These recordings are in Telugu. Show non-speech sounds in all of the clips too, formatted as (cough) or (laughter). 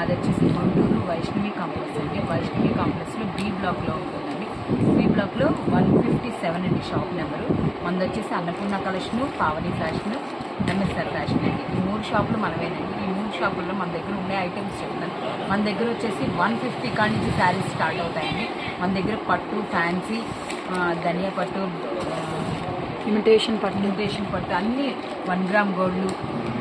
మాది వచ్చేసి గుంటూరు వైష్ణవి కాంప్లెక్స్ అండి. వైష్ణవి కాంప్లెక్స్లో బి బ్లాక్లో ఉంటుందండి. బి బ్లాక్లో వన్ ఫిఫ్టీ సెవెన్ అండి షాప్ నెంబరు. మనది వచ్చేసి Annapurna collection Pavani fashion MSR fashion అండి. ఈ మూడు షాపులు మనమేనండి ఈ మూడు షాపుల్లో మన దగ్గర ఉండే ఐటమ్స్ చెప్తాను మన దగ్గర వచ్చేసి వన్ ఫిఫ్టీ కాడి నుంచి శారీస్ స్టార్ట్ అవుతాయండి. మన దగ్గర పట్టు ఫ్యాన్సీ ధనియా పట్టు ఇమిటేషన్ పట్టు. ఇమిటేషన్ పట్టు అన్ని one gram gold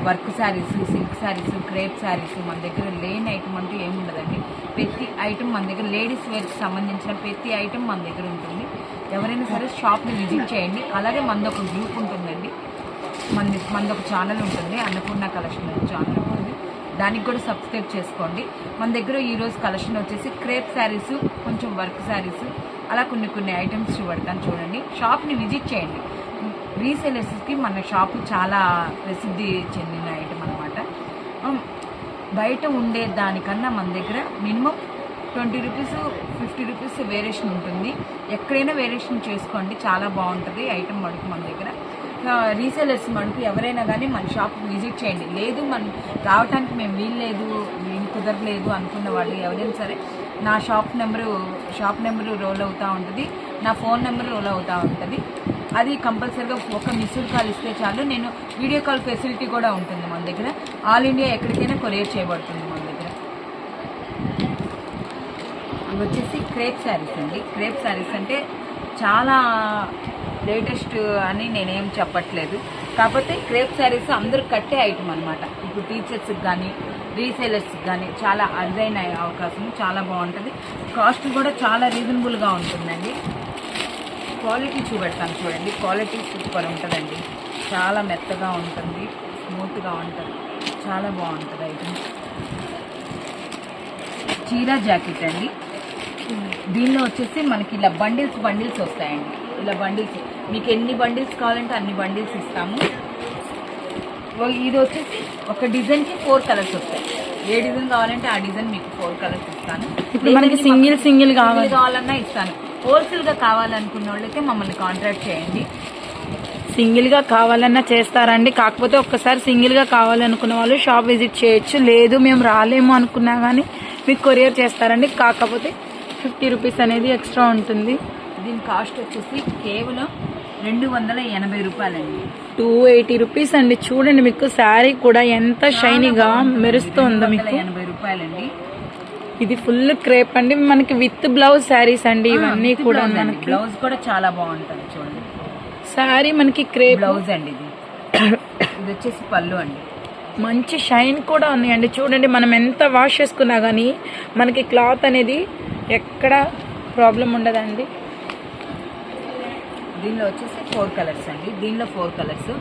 work saris silk saris crepe saris మన దగ్గర లేని ఐటమ్ అంటూ ఏముండదండి ప్రతి ఐటమ్ మన దగ్గర లేడీస్ వేర్కి సంబంధించిన ప్రతి ఐటమ్ మన దగ్గర ఉంటుంది. ఎవరైనా సరే షాప్ని విజిట్ చేయండి. అలాగే మనది ఒక గ్రూప్ ఉంటుందండి. మన మనది ఒక ఛానల్ ఉంటుంది. అన్నపూర్ణ కలెక్షన్ ఛానల్ ఉంటుంది. దానికి కూడా సబ్స్క్రైబ్ చేసుకోండి. మన దగ్గర ఈరోజు కలెక్షన్ వచ్చేసి క్రేప్ శారీస్ కొంచెం వర్క్ శారీస్ అలా కొన్ని కొన్ని ఐటమ్స్ చూపెడతాను చూడండి. షాప్ని విజిట్ చేయండి. రీసేలర్స్కి మన షాపు చాలా ప్రసిద్ధి చెందిన ఐటమ్ అనమాట బయట ఉండే దానికన్నా మన దగ్గర minimum twenty rupees fifty rupees variation ఉంటుంది. ఎక్కడైనా వేరియేషన్ చేసుకోండి చాలా బాగుంటుంది ఐటమ్ మడుకు మన దగ్గర. రీసేలర్స్ మనకు ఎవరైనా కానీ మన షాప్ విజిట్ చేయండి. లేదు మన రావడానికి మేము వీల్లేదు వీలు కుదరలేదు అనుకున్న వాళ్ళు ఎవరైనా సరే నా shop number shop number roll అవుతూ ఉంటుంది. నా ఫోన్ నెంబర్ రోల్ అవుతూ ఉంటుంది. అది కంపల్సరీగా ఒక మిస్డ్ కాల్ ఇస్తే చాలు. నేను వీడియో కాల్ ఫెసిలిటీ కూడా ఉంటుంది మన దగ్గర. ఆల్ ఇండియా ఎక్కడికైనా కొరియర్ చేయబడుతుంది మన దగ్గర. ఇవి వచ్చేసి క్రేప్ శారీస్ అండి. క్రేప్ శారీస్ అంటే చాలా లేటెస్ట్ అని నేనేం చెప్పట్లేదు. కాకపోతే క్రేప్ శారీస్ అందరూ కట్టే ఐటమ్ అనమాట ఇప్పుడు టీచర్స్కి కానీ రీసేలర్స్కి కానీ చాలా అరుదైన అవకాశం చాలా బాగుంటుంది. కాస్ట్ కూడా చాలా రీజనబుల్గా ఉంటుందండి. క్వాలిటీ చూపెడతాను చూడండి. క్వాలిటీ సూపర్ ఉంటుందండి. చాలా మెత్తగా ఉంటుంది. స్మూత్గా ఉంటుంది. చాలా బాగుంటుంది ఐటమ్ చీర జాకెట్ అండి. దీనిలో వచ్చేసి మనకి ఇలా బండిల్స్ బండిల్స్ వస్తాయండి. ఇలా బండిల్స్. మీకు ఎన్ని బండిల్స్ కావాలంటే అన్ని బండిల్స్ ఇస్తాము. ఇది వచ్చేసి ఒక డిజైన్కి ఫోర్ కలర్స్ వస్తాయి. ఏ డిజైన్ కావాలంటే ఆ డిజైన్ మీకు ఫోర్ కలర్స్ ఇస్తాను. ఇప్పుడు మనకి సింగిల్ మాకు సింగిల్ కావాలి. సింగిల్ కావాలన్నా ఇస్తాను. హోల్సేల్గా కావాలనుకున్న వాళ్ళైతే మమ్మల్ని కాంటాక్ట్ చేయండి. సింగిల్గా కావాలన్నా చేస్తారండి. కాకపోతే ఒక్కసారి సింగిల్గా కావాలనుకున్న వాళ్ళు షాప్ విజిట్ చేయొచ్చు. లేదు మేము రాలేము అనుకున్నా కానీ మీకు కొరియర్ చేస్తారండి. కాకపోతే ఫిఫ్టీ రూపీస్ అనేది ఎక్స్ట్రా ఉంటుంది. దీని కాస్ట్ వచ్చేసి కేవలం రెండు వందల ఎనభై రూపాయలండి. టూ ఎయిటీ రూపీస్ అండి. చూడండి మీకు శారీ కూడా ఎంత షైనీగా మెరుస్తుందో మీకు. ఎనభై రూపాయలండి. ఇది ఫుల్ క్రేప్ అండి. మనకి విత్ బ్లౌజ్ శారీస్ అండి ఇవన్నీ కూడా. మనకి. బ్లౌజ్ కూడా చాలా బాగుంటుంది చూడండి. శారీ మనకి క్రేప్ బ్లౌజ్ అండి ఇది. (coughs) ఇది వచ్చేసి పళ్ళు అండి. మంచి షైన్ కూడా ఉన్నాయండి. చూడండి మనం ఎంత వాష్ చేసుకున్నా కానీ మనకి క్లాత్ అనేది ఎక్కడ ప్రాబ్లం ఉండదండి. దీనిలో వచ్చేసి ఫోర్ కలర్స్ అండి. దీనిలో ఫోర్ కలర్స్.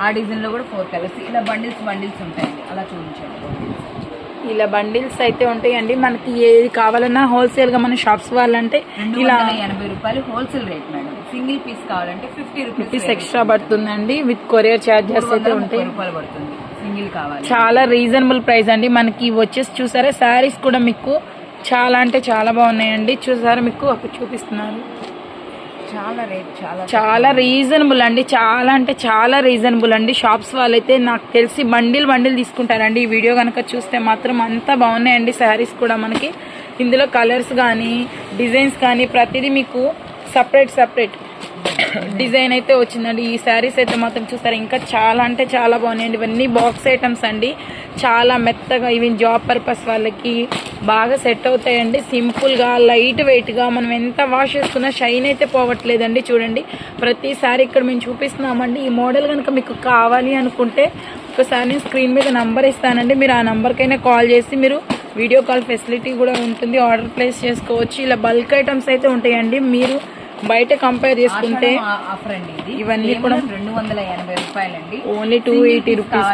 ఆ డిజైన్లో కూడా ఫోర్ కలర్స్. ఇలా బండిల్స్ బండిల్స్ ఉంటాయండి. అలా చూపించండి. ఇలా బండిల్స్ అయితే ఉంటాయండి. మనకి ఏది కావాలన్నా హోల్సేల్గా మన షాప్స్ వాళ్ళంటే ఇలా ఎనభై రూపాయలు wholesale rate madam single piece కావాలంటే ఫిఫ్టీ రూపీస్ ఎక్స్ట్రా పడుతుందండి. విత్ కొరియర్ చార్జెస్ అయితే ఉంటాయి. రూపాయలు పడుతుంది. సింగిల్ కావాలి. చాలా రీజనబుల్ ప్రైస్ అండి. మనకి వచ్చేసి చూసారా శారీస్ కూడా మీకు చాలా అంటే చాలా బాగున్నాయండి. చూసారా మీకు అక్కడ చూపిస్తున్నారు. చాలా రేట్ చాలా చాలా రీజనబుల్ అండి. చాలా అంటే చాలా రీజనబుల్ అండి. షాప్స్ వాళ్ళైతే నాకు తెలిసి బండిల్ బండిల్ తీసుకుంటారండి. ఈ వీడియో కనుక చూస్తే మాత్రం అంతా బాగున్నాయండి. శారీస్ కూడా మనకి. ఇందులో కలర్స్ కానీ డిజైన్స్ కానీ ప్రతిదీ మీకు సపరేట్ సపరేట్ డిజైన్ అయితే వచ్చిందండి. ఈ శారీస్ అయితే మాత్రం చూస్తారు ఇంకా చాలా అంటే చాలా బాగున్నాయండి. ఇవన్నీ బాక్స్ ఐటమ్స్ అండి. చాలా మెత్తగా ఇవి జాబ్ పర్పస్ వాళ్ళకి బాగా సెట్ అవుతాయండి. సింపుల్గా లైట్ వెయిట్గా మనం ఎంత వాష్ చేసుకున్నా షైన్ అయితే పోవట్లేదండి చూడండి. ప్రతిసారి ఇక్కడ మేము చూపిస్తున్నామండి. ఈ మోడల్ కనుక మీకు కావాలి అనుకుంటే ఒకసారి నేను స్క్రీన్ మీద నంబర్ ఇస్తానండి. మీరు ఆ నంబర్కైనా కాల్ చేసి మీరు వీడియో కాల్ ఫెసిలిటీ కూడా ఉంటుంది. ఆర్డర్ ప్లేస్ చేసుకోవచ్చు. ఇలా బల్క్ ఐటమ్స్ అయితే ఉంటాయండి. మీరు బయట కంపేర్ చేసుకుంటే ఇవన్నీ కూడా రెండు వందల ఎనభై రూపాయలండి. Only two eighty rupees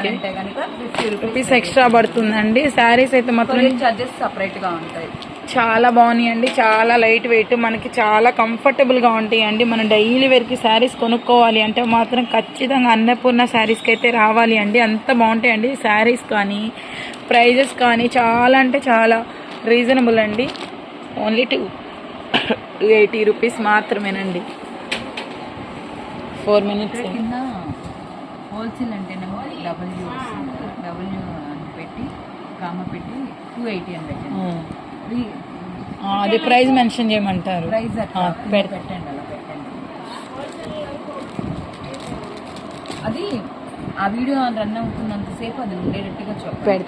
rupees extra పడుతుందండి. శారీస్ అయితే మాత్రం చార్జెస్ సపరేట్గా ఉంటాయి. చాలా బాగున్నాయండి. చాలా లైట్ వెయిట్ మనకి చాలా కంఫర్టబుల్గా ఉంటాయండి. మనం డైలీ వేర్కి శారీస్ కొనుక్కోవాలి అంటే మాత్రం ఖచ్చితంగా అన్నపూర్ణ శారీస్కి అయితే రావాలి అండి. అంత బాగుంటాయండి శారీస్ కానీ ప్రైజెస్ కానీ చాలా అంటే చాలా రీజనబుల్ అండి. ఓన్లీ టూ ఎయిటీ రూపీస్ మాత్రమేనండి. Four minutes. కింద హోల్సేల్ అంటేనేమో డబ్ల్యూ డబ్ల్యూ అని పెట్టి కామ పెట్టి టూ ఎయిటీ అని పెట్టండి. అది ఆ, అది ప్రైస్ మెన్షన్ చేయమంటారు. ప్రైస్. పెట్టండి అలా పెట్టండి. అది ఆ వీడియో రన్ అవుతున్నంతసేపు అది ఉండేటట్టుగా చెప్పండి.